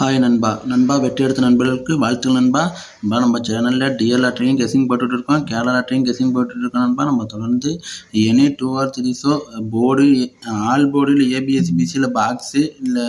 Hi நண்பா. நண்பா வெற்றி எடுத்த நண்பர்களுக்கு வாழ்த்துக்கள் நண்பா. நண்பா நம்ம சேனலில் டிஎல் லாட்ரியும் கெஸிங் போட்டுட்ருக்கோம் கேரளா லாட்ரியும் கெஸிங் போட்டுட்ருக்கோம் நண்பா. நம்ம தொடர்ந்து any two or three show board all board இல்லை ஏபிஎஸ்சி பிசியில் பாக்ஸு இல்லை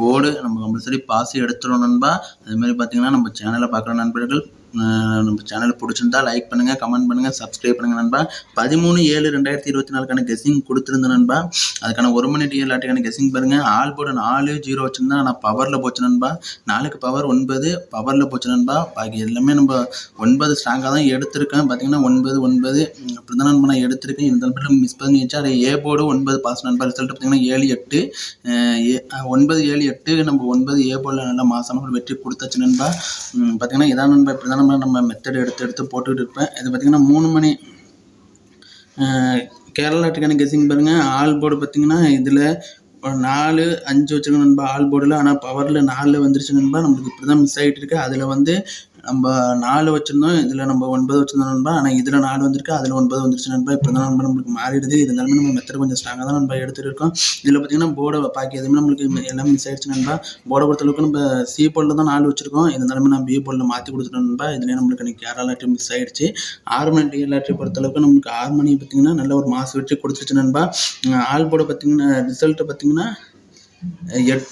போர்டு நம்ம கம்பல்சரி பாஸ் எடுத்துடும் நண்பா. அதுமாதிரி பார்த்தீங்கன்னா நம்ம சேனலை பார்க்குற நண்பர்கள் நம்ம சேனல் பிடிச்சிருந்தா லைக் பண்ணுங்கள் கமெண்ட் பண்ணுங்கள் சப்ஸ்கிரைப் பண்ணுங்கள் நண்பா. பதிமூணு ஏழு ரெண்டாயிரத்தி இருபத்தி நாலுக்கான கெஸிங் கொடுத்துருந்தேன் நண்பா. அதுக்கான ஒரு மணி டிஎல் லாட்டுக்கான கெஸிங் பாருங்கள் ஆல் போர்டு நாலு ஜீரோ வச்சுருந்தா நான் பவரில் போச்சு நண்பா. நாலுக்கு பவர் ஒன்பது பவரில் போச்சு நண்பா. பாக்கி எல்லாமே நம்ம ஒன்பது ஸ்ட்ராங்காக தான் எடுத்திருக்கேன். பார்த்தீங்கன்னா ஒன்பது ஒன்பது. அப்படி தான் நண்பா நான் எடுத்திருக்கேன். இந்த நண்பர்கள் மிஸ் பண்ணி வச்சா அது ஏ போர்டு ஒன்பது பாஸ் நண்பா. ரிசல்ட் பார்த்தீங்கன்னா ஏழு எட்டு. ஏ- ஒன்பது ஏழு எட்டு. நம்ம ஒன்பது ஏ போர்டில் நல்லா மாதமாக ஒரு வெற்றி கொடுத்தாச்சு நண்பா. பார்த்தீங்கன்னா இதான் நண்பா இப்படி தான் நம்ம நம்ம மெத்தட் எடுத்து எடுத்து போட்டுக்கிட்டு இருப்பேன். இது பார்த்தீங்கன்னா மூணு மணி அஹ் கேரளாட்டுக்கான கெஸிங் பாருங்கள் ஆல் போர்டு பார்த்தீங்கன்னா இதில் ஒரு நாலு அஞ்சு வச்சுருக்கோம் நண்பா. ஆல் போர்டில் ஆனால் பவரில் நாலு வந்துருச்சு நண்பா. நம்மளுக்கு இப்படி தான் மிஸ் ஆகிட்டு இருக்கு. அதில் வந்து நம்ம நாலு வச்சுருந்தோம் இதில் நம்ம ஒன்பது வச்சுருந்தோம் நண்பா. ஆனால் இதில் நாலு வந்திருக்கு அதில் ஒன்பது வந்துருச்சு நண்பா. இப்போ தான் நண்பா நம்மளுக்கு மாறிடுது. இருந்தாலுமே நம்ம மெத்தட் கொஞ்சம் ஸ்ட்ராங்காக தான் நண்பா எடுத்துகிட்டு இருக்கோம். இதில் பார்த்தீங்கன்னா போர்டை பாக்கி எதுவுமே நம்மளுக்கு எல்லாம் மிஸ் ஆயிடுச்சு நண்பா. போர்டை பொறுத்தளவுக்கு நம்ம சி போர்டில் தான் நாலு வச்சுருக்கோம். இருந்தாலுமே நான் பி போர்டில் மாற்றி கொடுத்துட்டோம் நண்பா. இதுலேயே நம்மளுக்கு இன்னைக்கு கேரளா லாட்ரி மிஸ் ஆயிடுச்சு. ஆறு மணி டிஎல் லாட்ரி பொறுத்தளவுக்கு நம்மளுக்கு ஆறு மணி பார்த்தீங்கன்னா நல்ல ஒரு மாசு வச்சு கொடுத்துருச்சு நண்பா. ஆல் போர்டை பார்த்தீங்கன்னா ரிசல்ட்டை பார்த்தீங்கன்னா எட்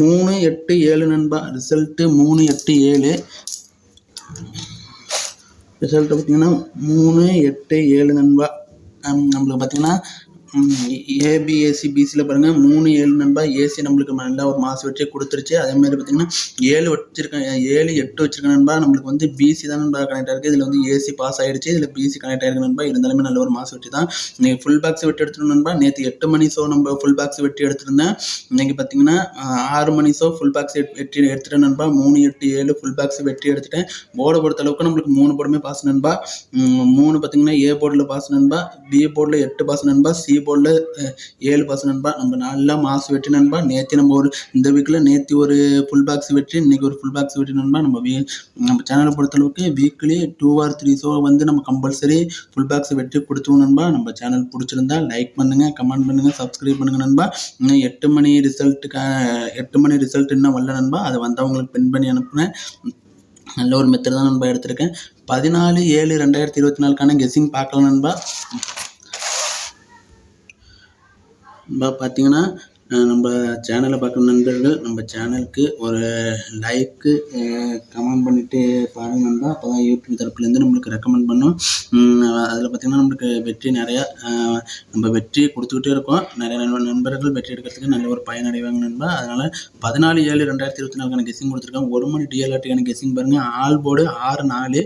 மூணு எட்டு ஏழு நண்பா ரிசல்ட்டு மூணு எட்டு ஏழு. ரிசல்ட்டு பார்த்தீங்கன்னா மூணு எட்டு ஏழு நண்பா. நம்மளுக்கு பார்த்தீங்கன்னா ஏபிஎஸ்சி பிசியில் பாருங்கள் மூணு ஏழு நண்பா ஏசி நம்மளுக்கு நல்லா ஒரு மாதம் வச்சே கொடுத்துருச்சு. அதே மாதிரி பார்த்தீங்கன்னா ஏழு வச்சிருக்கேன் ஏழு எட்டு வச்சிருக்கேன் நண்பா நம்மளுக்கு வந்து பிசி தான் நண்பா கனெக்ட் ஆயிருக்கு. இதில் வந்து ஏசி பாஸ் ஆகிடுச்சு இதில் பிசி கனெக்ட் ஆயிருக்கு நண்பா. இருந்தாலுமே நல்ல ஒரு மாதம் வச்சு தான் நீங்கள் ஃபுல் பாக்ஸ் வெட்டி எடுத்துருந்தோம் நண்பா. நேற்று எட்டு மணி ஷோ நம்ம ஃபுல் பாக்ஸ் வெட்டி எடுத்திருந்தேன். இன்னைக்கு பார்த்தீங்கன்னா ஆறு மணி ஷோ ஃபுல் பாக்ஸ் வெட்டி எடுத்துட்டேன் நண்பா. மூணு எட்டு ஏழு ஃபுல் பாக்ஸ் வெட்டி எடுத்துட்டேன். போர்டை பொறுத்த அளவுக்கு நம்மளுக்கு மூணு போர்டுமே பாஸ் நண்பா. மூணு பார்த்தீங்கன்னா ஏ போர்டில் பாஸ் நண்பா. பி போர்டில் எட்டு பாஸ் நண்பா. சி போர்டில் ஏழு பர்சன் நண்பா நம்ம நல்லா மாசு வெட்டி நண்பா நேற்று நம்ம ஒரு இந்த வீக்கில் நேற்று ஒரு ஃபுல் பாக்ஸ் வெட்டி இன்றைக்கி ஒரு ஃபுல் பாக்ஸ் வெட்டி நண்பா நம்ம வீ நம்ம சேனலை பொறுத்தளவுக்கு weekly two or three show வந்து நம்ம கம்பல்சரி ஃபுல் பாக்ஸ் வெட்டி கொடுத்துருவோம் நண்பா. நம்ம சேனல் பிடிச்சிருந்தா லைக் பண்ணுங்கள் கமெண்ட் பண்ணுங்கள் சப்ஸ்கிரைப் பண்ணுங்கள் நண்பா. இன்னும் எட்டு மணி ரிசல்ட்டுக்கு எட்டு மணி ரிசல்ட் இன்னும் வரல நண்பா. அதை வந்து அவங்களுக்கு பின் பண்ணி அனுப்புனேன் நல்ல ஒரு மெத்தட் தான் நண்பா எடுத்திருக்கேன். பதினாலு ஏழு ரெண்டாயிரத்தி இருபத்தி நாலுக்கான கெஸ்ஸிங் பார்க்கலாம் நண்பா. பார்த்தீங்கன்னா நம்ம சேனலை பார்க்குற நண்பர்கள் நம்ம சேனலுக்கு ஒரு லைக்கு கமெண்ட் பண்ணிவிட்டு பாருங்க நண்பா. அப்போ தான் யூடியூப் தரப்புலேருந்து நம்மளுக்கு ரெக்கமெண்ட் பண்ணோம். அதில் பார்த்தீங்கன்னா நம்மளுக்கு வெற்றி நிறையா நம்ம வெற்றி கொடுத்துக்கிட்டே இருக்கோம். நிறைய நண்பர்கள் வெற்றி எடுக்கிறதுக்கு நல்ல ஒரு பயனடைவாங்க நண்பா. அதனால் பதினாலு ஏழு ரெண்டாயிரத்தி இருபத்தி நாலுக்கான கெஸ்ஸிங் கொடுத்துருக்காங்க ஒரு மணி டிஎல்ஆர்டிக்கான கெஸிங் பாருங்கள் ஆல் போர்டு ஆறு நாலு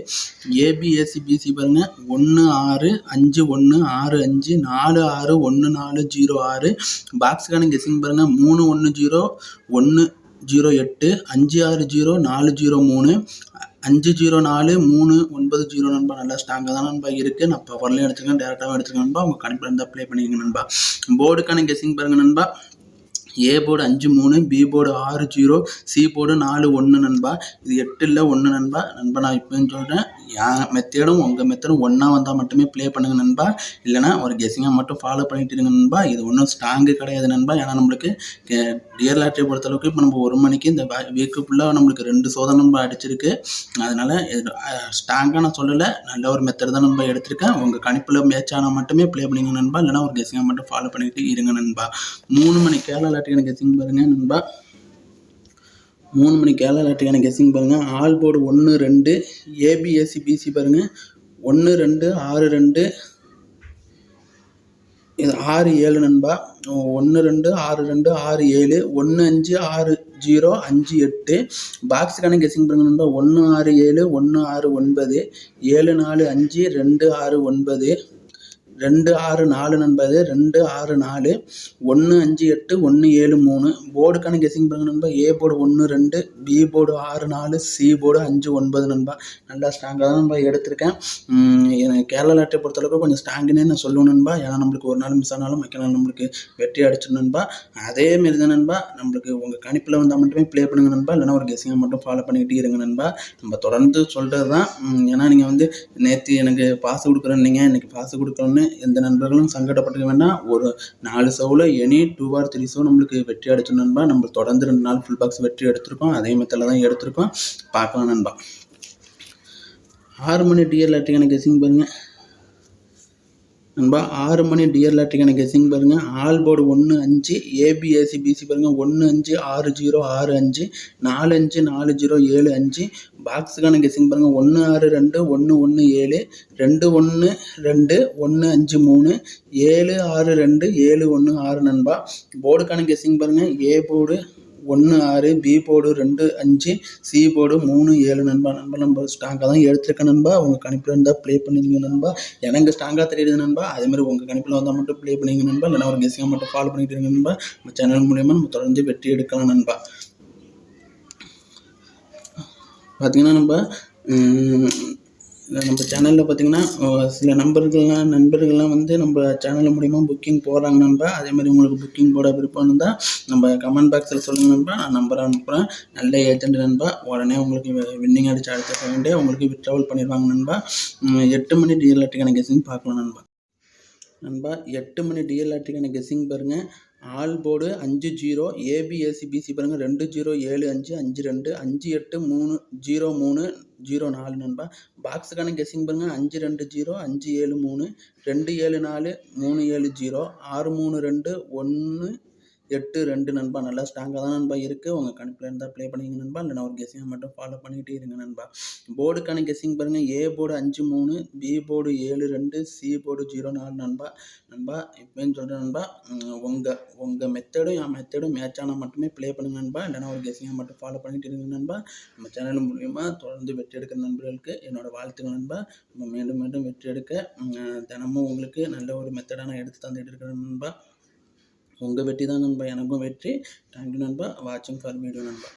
ஏபிஎஸ்சி பிசி பாருங்கள் ஒன்று ஆறு அஞ்சு ஒன்று ஆறு அஞ்சு நாலு ஆறு ஒன்று நாலு ஜீரோ ஆறு. பாக்ஸுக்கான கெஸிங் கெஸ்ஸிங் பாருங்கள் மூணு ஒன்று ஜீரோ ஒன்று ஜீரோ எட்டு அஞ்சு ஆறு ஜீரோ நாலு ஜீரோ மூணு அஞ்சு ஜீரோ நாலு மூணு ஒன்பது ஜீரோ நண்பா. நல்லா ஸ்ட்ராங்காக தான் நண்பா இருக்குது நான் பவர்லையும் எடுத்துருக்கேன் டேரெக்டாகவும் எடுத்துருக்கேன் நண்பா. உங்கள் கணிப்பில் இருந்து அப்ளை பண்ணிக்கங்க நண்பா. போர்டுக்கான கெஸ்ஸிங் பாருங்கள் நண்பா. ஏ போர்டு அஞ்சு மூணு பி போர்டு ஆறு ஜீரோ சி போர்டு நாலு ஒன்று நண்பா. இது எட்டு இல்லை ஒன்று நண்பா. நண்பா நான் இப்போன்னு சொல்கிறேன் என் மெத்தடும் உங்கள் மெத்தடும் ஒன்றா வந்தால் மட்டுமே ப்ளே பண்ணுங்க நண்பா. இல்லைனா ஒரு கெஸிங்காக மட்டும் ஃபாலோ பண்ணிட்டு இருங்க நண்பா. இது ஒன்றும் ஸ்ட்ராங்கு கிடையாது நண்பா. ஏன்னா நம்மளுக்கு டியர் லாட்ரியை பொறுத்தளவுக்கு இப்போ நம்ம ஒரு மணிக்கு இந்த வீக்கு ஃபுல்லாக நம்மளுக்கு ரெண்டு சோதனை நம்ப அடிச்சிருக்கு. அதனால் இது ஸ்ட்ராங்காக நான் சொல்லலை. நல்ல ஒரு மெத்தட் தான் நண்பா எடுத்திருக்கேன். உங்கள் கணிப்பில் மேட்ச் ஆனால் மட்டுமே ப்ளே பண்ணிங்க நண்பா. இல்லைனா ஒரு கெஸிங்காக மட்டும் ஃபாலோ பண்ணிட்டு இருங்க நண்பா. மூணு மணி கேரளா லாட்டுக்கான கெஸ்ஸிங் பாருங்கள் நண்பா. மூணு மணிக்கு கேரளா லாட்டுக்கான கெஸ்ஸிங் பாருங்கள் ஆல் போர்டு ஒன்று ரெண்டு ஏபிஎஸ்சி பிசி பாருங்கள் ஒன்று ரெண்டு ஆறு ரெண்டு. இது ஆறு ஏழு நண்பா. ஒன்று ரெண்டு ஆறு ரெண்டு ஆறு ஏழு. ஒன்று அஞ்சு ஆறு ஜீரோ அஞ்சு எட்டு. பாக்ஸுக்கான கெஸ்ஸிங் பண்ணுங்க நண்பா. ஒன்று ஆறு ஏழு. ஒன்று ஆறு ஒன்பது. ஏழு நாலு அஞ்சு. ரெண்டு ஆறு ஒன்பது. ரெண்டு ஆறு நாலு நண்பது ரெண்டு ஆறு நாலு ஒன்று அஞ்சு எட்டு ஒன்று ஏழு மூணு. போர்டுக்கான கெஸிங் பண்ணுங்க நண்பா. ஏ போர்டு ஒன்று ரெண்டு பி போர்டு ஆறு நாலு சி போர்டு அஞ்சு ஒன்பது நண்பா. நல்லா ஸ்ட்ராங்காக தான் நண்பா எடுத்திருக்கேன். எனக்கு கேரளா லாட்டை பொறுத்தளவுக்கு கொஞ்சம் ஸ்ட்ராங்குன்னே நான் சொல்லுவேன் நண்பா. ஏன்னா நம்மளுக்கு ஒரு நாள் மிஸ் ஆனாலும் மற்ற நாள் நம்மளுக்கு வெற்றி அடிச்சிடும் நண்பா. அதே மாரி தான் நண்பா நம்மளுக்கு உங்கள் கணிப்பில் வந்தால் மட்டுமே ப்ளே பண்ணுங்க நண்பா. இல்லைனா ஒரு கெஸிங்கை மட்டும் ஃபாலோ பண்ணிக்கிட்டே இருங்க நண்பா. நம்ம தொடர்ந்து சொல்கிறது தான் ஏன்னா நீங்கள் வந்து நேற்று எனக்கு பாஸ் கொடுக்குறேன்னீங்க இன்றைக்கி பாஸ் கொடுக்கணுன்னு எந்த நண்பர்களும் சங்கடப்பட்டுக்க வேண்டாம். ஒரு நாலு சவுல any two or three show நம்மளுக்கு வெற்றி அடிச்சோம் நண்பா நம்ம தொடர்ந்து ரெண்டு நாள் ஃபுல் பாக்ஸ் வெற்றி எடுத்திருக்கோம். அதே மெத்தடில் தான் எடுத்திருக்கோம். பார்க்கலாம் நண்பா. ஆறு மணி டிஎல் லாட்டிக்கான கெஸிங் பாருங்கள் நண்பா ஆறு மணி டியர் லாட்டிக்கான கெஸிங் பாருங்கள் ஆல் போர்டு ஒன்று அஞ்சு ஏபிஎஸ்சி பிசி பாருங்கள் ஒன்று அஞ்சு ஆறு ஜீரோ ஆறு அஞ்சு நாலு அஞ்சு நாலு ஜீரோ ஏழு அஞ்சு. பாக்ஸுக்கான கெஸிங் பாருங்கள் ஒன்று ஆறு ரெண்டு ஒன்று ஒன்று ஏழு ரெண்டு ஒன்று ரெண்டு ஒன்று அஞ்சு மூணு ஏழு ஆறு ரெண்டு ஏழு ஒன்று ஆறு நண்பா. போர்டுக்கான கெஸிங் பாருங்கள் ஏ போர்டு ஒன்று ஆறு பி போர்டு ரெண்டு அஞ்சு சி போர்டு மூணு ஏழு நண்பா. நண்பா நம்ம ஸ்ட்ராங்காக தான் எடுத்திருக்கேன் நண்பா. உங்கள் கணிப்பில் இருந்தால் ப்ளே பண்ணிடுங்க நண்பா. எனக்கு ஸ்ட்ராங்காக தெரியுது நண்பா. அதேமாதிரி உங்கள் கணிப்பில் வந்தால் மட்டும் ப்ளே பண்ணிங்க நண்பா. இல்லைனா ஒரு கெஸிங்காக மட்டும் ஃபாலோ பண்ணிட்டு இருங்க நண்பா. நம்ம சேனல் மூலியமாக நம்ம தொடர்ந்து வெற்றி எடுக்கலாம் நண்பா. பார்த்தீங்கன்னா நம்ம நம்ம சேனலில் பார்த்தீங்கன்னா சில நண்பர்கள்லாம் நண்பர்கள்லாம் வந்து நம்ம சேனல் மூலிமா புக்கிங் போடுறாங்க நண்பா. அதே மாதிரி உங்களுக்கு புக்கிங் போட விருப்பம் இருந்தால் நம்ம கமெண்ட் பாக்ஸில் சொல்லுங்கள் நண்பா. நான் நம்பரை அனுப்புகிறேன் நல்ல ஏஜென்ட் நண்பா. உடனே உங்களுக்கு வின்னிங் அடிச்சு அடுத்த செகண்டே உங்களுக்கு விட்ராவல் பண்ணிடுவாங்க நண்பா. எட்டு மணி டிஎல்ஆர்டி கணக்கு பார்க்கலாம் நண்பா. நண்பா எட்டு மணி டிஎல்ஆர்டிக்கான கணக்கு பாருங்கள் ஆல் போர்டு அஞ்சு ஜீரோ ஏபிஎஸ்சி பிசி பாருங்கள் ரெண்டு ஜீரோ ஏழு அஞ்சு அஞ்சு ரெண்டு அஞ்சு எட்டு மூணு ஜீரோ மூணு ஜீரோ நாலு நண்பா. பாக்ஸுக்கான கெஸிங் பாருங்கள் அஞ்சு ரெண்டு ஜீரோ அஞ்சு ஏழு மூணு ரெண்டு ஏழு நாலு மூணு ஏழு ஜீரோ ஆறு மூணு ரெண்டு ஒன்று எட்டு ரெண்டு நண்பா. நல்லா ஸ்ட்ராங்காக தான் நண்பா இருக்குது உங்கள் கணிப்பில் இருந்தால் ப்ளே பண்ணிங்க நண்பா. இல்லைனா ஒரு கெஸிங்கை மட்டும் ஃபாலோ பண்ணிகிட்டே இருங்க நண்பா. போர்டுக்கான கெஸிங் பாருங்கள் ஏ போர்டு அஞ்சு மூணு பி போர்டு ஏழு ரெண்டு சி போர்டு ஜீரோ நாலு நண்பா. நண்பா இப்போன்னு சொல்கிறேன் நண்பா. உங்கள் உங்கள் மெத்தடும் என் மெத்தடும் மேட்ச் ஆனால் மட்டுமே ப்ளே பண்ணுங்க நண்பா. இல்லைனா ஒரு கெஸிங்கை மட்டும் ஃபாலோ பண்ணிகிட்டு இருங்க நண்பா. நம்ம சேனல் மூலிமா தொடர்ந்து வெற்றி எடுக்கிற நண்பர்களுக்கு என்னோடய வாழ்த்துக்கள் நண்பா. நம்ம மீண்டும் மீண்டும் வெற்றி எடுக்க தினமும் உங்களுக்கு நல்ல ஒரு மெத்தடாக நான் எடுத்து தந்துகிட்டு இருக்கிறேன் நண்பா. உங்கள் வெற்றி தான் நண்பா எனக்கும் வெற்றி. தேங்க்யூ நண்பா. வாட்சிங் ஃபார் வீடியோ நண்பா.